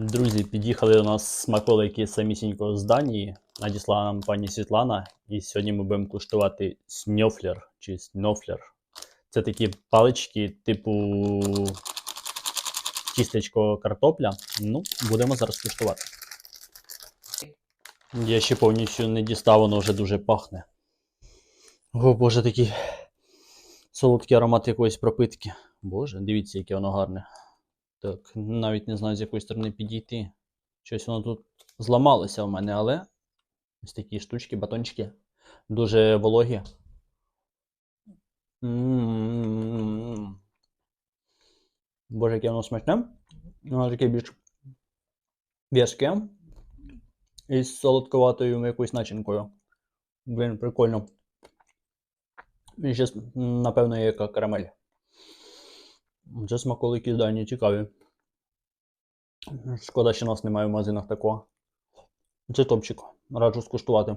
Друзі, під'їхали до нас смаколики самісінько з Данії. Надіслала нам пані Світлана. І сьогодні ми будемо куштувати сньофлер чи сньофлер. Це такі палички, типу тістечко картопля. Ну, будемо зараз куштувати. Я ще повністю не дістав, воно вже дуже пахне. О, боже, такий солодкий аромат якоїсь пропитки. Боже, дивіться, яке воно гарне. Так, навіть не знаю, з якої сторони підійти. Щось воно тут зламалося в мене, але ось такі штучки, батончики. Дуже вологі. М-м-м. Боже, яке воно смачне. Воно таке більш в'язке. І з солодковатою якоюсь начинкою. Блін, прикольно. І ще, напевно, є яка карамель. Це смаколики здальні цікаві. Шкода, що нас немає в магазинах такого. Це топчик. Раджу скуштувати.